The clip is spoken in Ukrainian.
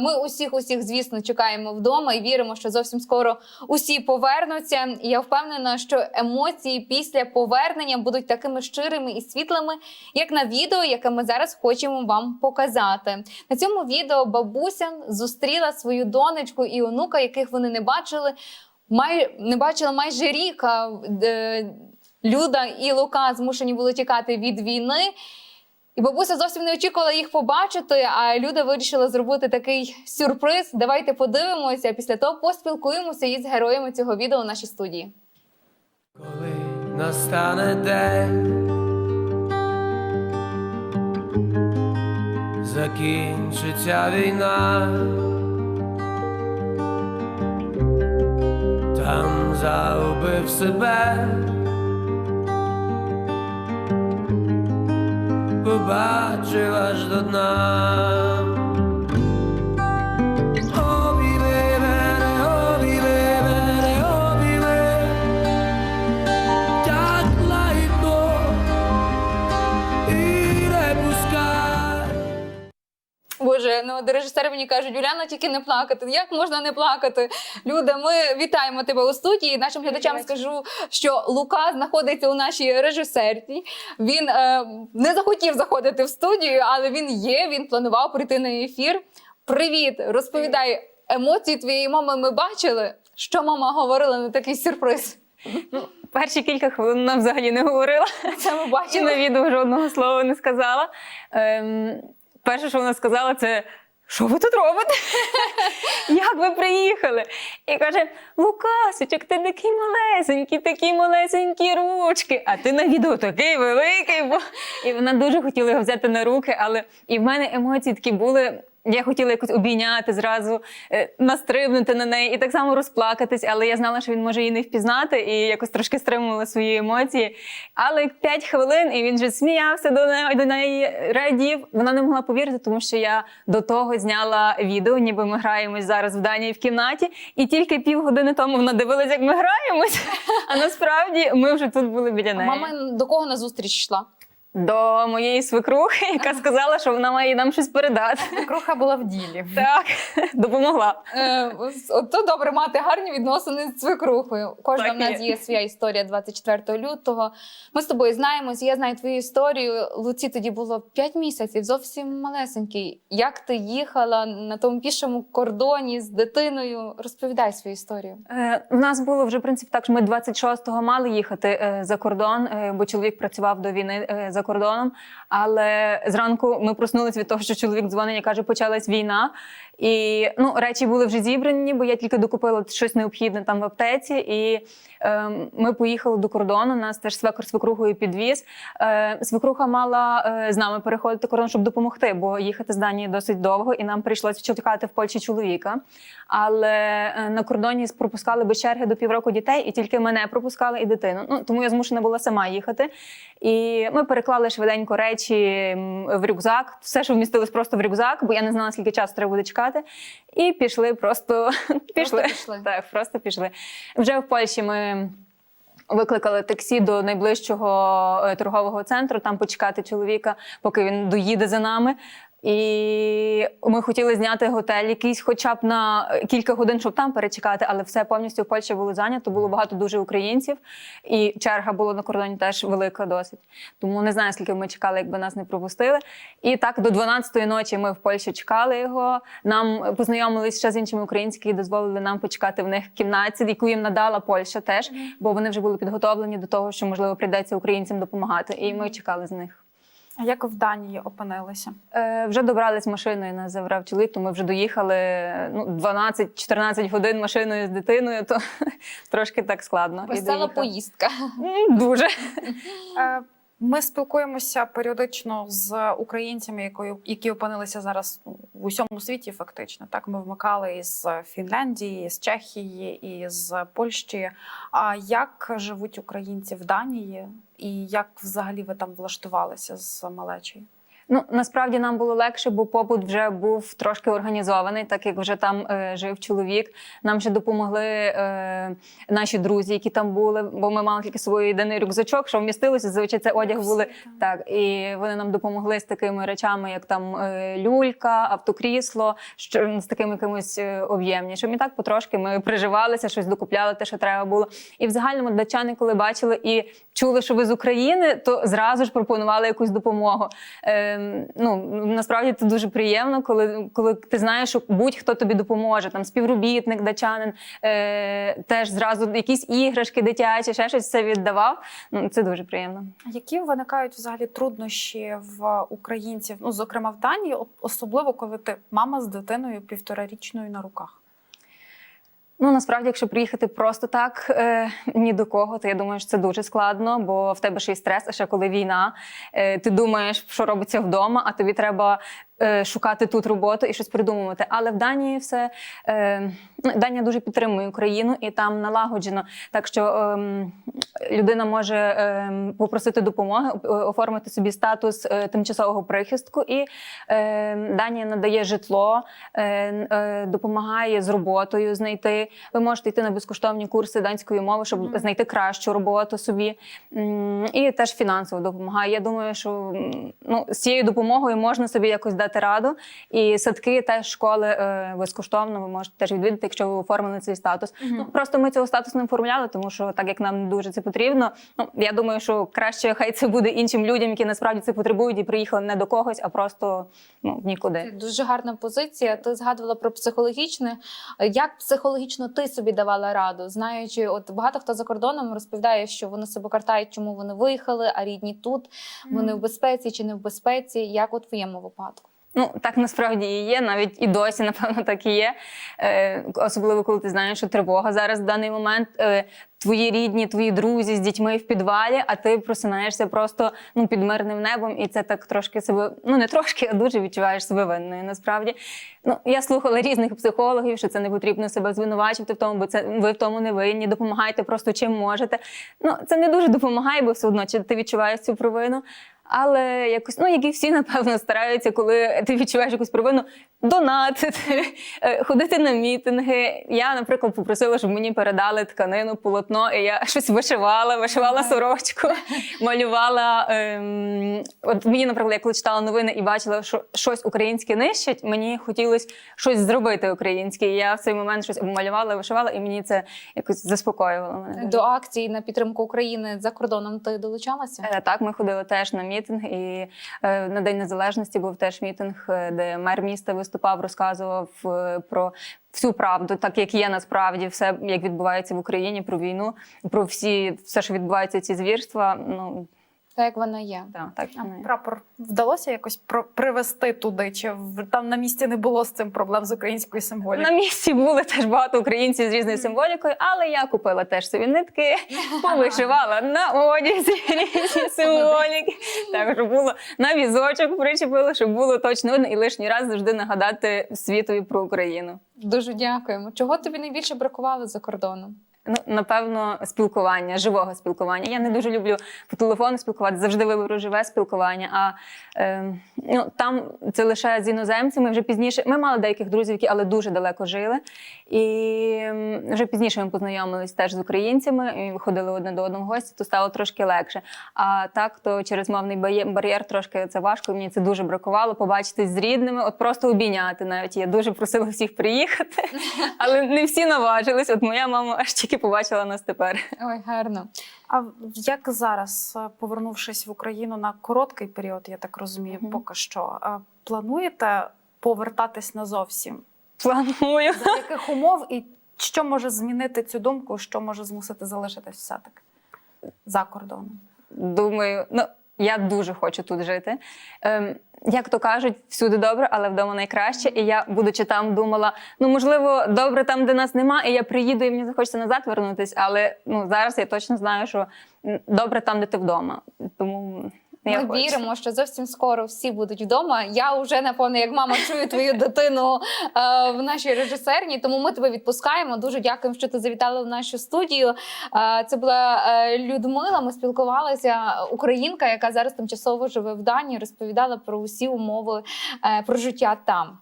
Ми усіх, усіх, звісно, чекаємо вдома і віримо, що зовсім скоро усі повернуться. І я впевнена, що емоції після повернення будуть такими щирими і світлими, як на відео, яке ми зараз хочемо вам показати. На цьому відео бабуся зустріла свою донечку і онука, яких вони не бачили. Май не бачила майже рік. е, Люда і Лука змушені були тікати від війни. І бабуся зовсім не очікувала їх побачити. А Люда вирішила зробити такий сюрприз. Давайте подивимося. Після того поспілкуємося із героями цього відео в нашій студії. Коли настане день, закінчиться війна, там загубив себе, побачив аж до дна. Боже, ну де режисери мені кажуть, Юляна, тільки не плакати. Як можна не плакати? Люда, ми вітаємо тебе у студії. Нашим глядачам скажу, що Лука знаходиться у нашій режисерці. Він е, не захотів заходити в студію, але він є. Він планував прийти на ефір. Привіт, розповідай емоції твоєї мами. Ми бачили, що мама говорила на такий сюрприз. Перші кілька хвилин вона взагалі не говорила. Це ми Чи бачили. на відео жодного слова не сказала. Ем, перше, що вона сказала, це. Що ви тут робите? Як ви приїхали? І каже: Лукасичок, ти такий малесенький, такі малесенькі ручки, а ти на відео такий великий. Бо... І вона дуже хотіла його взяти на руки, але і в мене емоції такі були. Я хотіла якось обійняти зразу, е, настрибнути на неї і так само розплакатись, але я знала, що він може її не впізнати, і якось трошки стримувала свої емоції. Але п'ять хвилин, і він вже сміявся до неї, до неї радів. Вона не могла повірити, тому що я до того зняла відео, ніби ми граємось зараз в Данії в кімнаті, і тільки півгодини тому вона дивилась, як ми граємось. А насправді ми вже тут були біля А неї. мама до кого на зустріч йшла? До моєї свекрухи, яка сказала, що вона має нам щось передати. Круха була в ділі. Так, допомогла. Е, от то добре мати гарні відносини з свекрухою. Кожна Так в нас є. є своя історія 24 лютого. Ми з тобою знаємося, я знаю твою історію. Луці тоді було 5 місяців, зовсім малесенький. Як ти їхала на тому пішому кордоні з дитиною? Розповідай свою історію. Е, У нас було вже в принципі так, що ми 26-го мали їхати е, за кордон, е, бо чоловік працював до війни е, за кордоном. Але зранку ми проснулися від того, що чоловік дзвонить і каже, почалась війна. І ну, речі були вже зібрані, бо я тільки докупила щось необхідне там в аптеці. І е, ми поїхали до кордону. Нас теж свекор свекрухою підвіз. Е, свекруха мала е, з нами переходити кордон, щоб допомогти, бо їхати з Данії досить довго, і нам прийшлося чекати в Польщі чоловіка. Але е, на кордоні пропускали без черги до півроку дітей, і тільки мене пропускали і дитину. Ну тому я змушена була сама їхати. І ми переклали швиденько речі в рюкзак, все, що вмістилось просто в рюкзак, бо я не знала, скільки часу треба буде чекати. І пішли просто пішли. пішли. Так, просто пішли. Вже в Польщі ми. Викликали таксі до найближчого е, торгового центру, там почекати чоловіка, поки він доїде за нами. І ми хотіли зняти готель якийсь, хоча б на кілька годин, щоб там перечекати, але все повністю в Польщі було зайнято. Було багато дуже українців, і черга була на кордоні теж велика досить. Тому не знаю, скільки ми чекали, якби нас не пропустили. І так до 12-ї ночі ми в Польщі чекали його. Нам познайомились ще з іншими українцями, які дозволили нам почекати в них кімнаті, яку їм надала Польща теж, бо вони вже були підготовлені до того, що можливо прийдеться українцям допомагати. І ми чекали з них. А як в Данії опинилися? Е, вже добрались машиною, нас забрав чоловік, то ми вже доїхали ну, 12-14 годин машиною з дитиною, то трошки так складно. Весела поїздка. Дуже. Е, Ми спілкуємося періодично з українцями, які опинилися зараз в усьому світі. Фактично, так ми вмикали із Фінляндії, з Чехії і з Польщі. А як живуть українці в Данії, і як взагалі ви там влаштувалися з малечою? Ну насправді нам було легше, бо побут вже був трошки організований, так як вже там е, жив чоловік. Нам ще допомогли е, наші друзі, які там були, бо ми мали тільки свій єдиний рюкзачок, що вмістилося. Зазвичай це одяг були так. І вони нам допомогли з такими речами, як там е, люлька, автокрісло, що з такими якимось е, об'ємнішим. І так потрошки ми приживалися, щось докупляли, те, що треба було. І в загальному датчани, коли бачили і чули, що ви з України, то зразу ж пропонували якусь допомогу. Ем, ну насправді це дуже приємно, коли, коли ти знаєш, що будь-хто тобі допоможе. Там співробітник, датчанин е, теж зразу якісь іграшки дитячі, ще щось все віддавав. Ну це дуже приємно. Які виникають взагалі труднощі в українців, ну зокрема в Данії, особливо коли ти мама з дитиною півторарічною на руках? Ну насправді, якщо приїхати просто так е, ні до кого, то я думаю, що це дуже складно, бо в тебе ще й стрес, а ще коли війна, е, ти думаєш, що робиться вдома, а тобі треба шукати тут роботу і щось придумувати. Але в Данії все е, ну, Данія дуже підтримує Україну і там налагоджено. Так що ем, людина може ем, попросити допомоги, оформити собі статус е, тимчасового прихистку, і е, Данія надає житло, е, е, допомагає з роботою знайти. Ви можете йти на безкоштовні курси данської мови, щоб знайти кращу роботу собі. І теж фінансово допомагає. Я думаю, що ну, з цією допомогою можна собі якось дати раду. І садки, теж школи е, безкоштовно ви можете теж відвідати, якщо ви оформили цей статус. Ну просто ми цього статусу не оформляли, тому що так як нам не дуже це потрібно. Ну я думаю, що краще хай це буде іншим людям, які насправді це потребують і приїхали не до когось, а просто ну нікуди. Це дуже гарна позиція. Ти згадувала про психологічне. Як психологічно ти собі давала раду, знаючи, от багато хто за кордоном розповідає, що вони себе картають, чому вони виїхали, а рідні тут. Вони в безпеці чи не в безпеці. Як у твоєму випадку? Ну так насправді і є, навіть і досі, напевно, так і є. Е, особливо, коли ти знаєш, що тривога зараз в даний момент. Е, твої рідні, твої друзі з дітьми в підвалі, а ти просинаєшся просто ну під мирним небом, і це так трошки себе, ну не трошки, а дуже відчуваєш себе винною. Насправді, ну я слухала різних психологів, що це не потрібно себе звинувачувати в тому, бо це ви в тому не винні. Допомагайте просто чим можете. Ну це не дуже допомагає, бо все одно чи ти відчуваєш цю провину. Але якось, ну як і всі, напевно, стараються, коли ти відчуваєш якусь провину, донатити, е, ходити на мітинги. Я, наприклад, попросила, щоб мені передали тканину, полотно, і я щось вишивала, вишивала сорочку, малювала. Ем, от мені, наприклад, я коли читала новини і бачила, що щось українське нищать, мені хотілося щось зробити українське. І я в цей момент щось малювала, вишивала, і мені це якось заспокоювало мене. До акції на підтримку України за кордоном ти долучалася? Е, Так, ми ходили теж на мітинг, і е, на День Незалежності був теж мітинг, де мер міста виступав, розказував е, про всю правду, так як є насправді все, як відбувається в Україні, про війну, про всі, все, що відбувається, ці звірства. Ну Так як вона є. так, так А воно є. прапор вдалося якось про- привести туди? Чи в- там на місці не було з цим проблем з українською На місці були теж багато українців з різною символікою, але я купила теж собі нитки, повишивала на одязі різні символіки. Так, щоб було на візочок причепила, щоб було точно видно і лишній раз завжди нагадати світові про Україну. Дуже дякуємо. Чого тобі найбільше бракувало за кордоном? Ну, напевно, спілкування, живого спілкування. Я не дуже люблю по телефону спілкуватися, завжди виберу живе спілкування. А е, ну, там це лише з іноземцями. Вже пізніше ми мали деяких друзів, які але дуже далеко жили. І вже пізніше ми познайомились теж з українцями і ходили одне до одного в гості, то стало трошки легше. А так, то через мовний бар'єр трошки це важко. Мені це дуже бракувало. Побачитись з рідними, от просто обійняти навіть. Я дуже просила всіх приїхати, але не всі наважились. От моя мама аж тільки побачила нас тепер. Ой, гарно. А як зараз, е, повернувшись в Україну на короткий період, я так розумію, Мгм. поки що, е, плануєте повертатись назовсім? Планую. За яких умов і що може змінити цю думку, що може змусити залишитись все-таки за кордоном? Думаю, ну я дуже хочу тут жити. Ем, як то кажуть, всюди добре, але вдома найкраще. І я, будучи там, думала: ну можливо, добре там, де нас нема, і я приїду, і мені захочеться назад вернутись. Але ну зараз я точно знаю, що добре там, де ти вдома. Тому Я Ми хочу. віримо, що зовсім скоро всі будуть вдома. Я вже напевно, як мама, чую твою дитину е, в нашій режисерні. Тому ми тебе відпускаємо. Дуже дякуємо, що ти завітала в нашу студію. Е, це була е, Людмила. Ми спілкувалися. Українка, яка зараз тимчасово живе в Данії, розповідала про усі умови е, про життя там.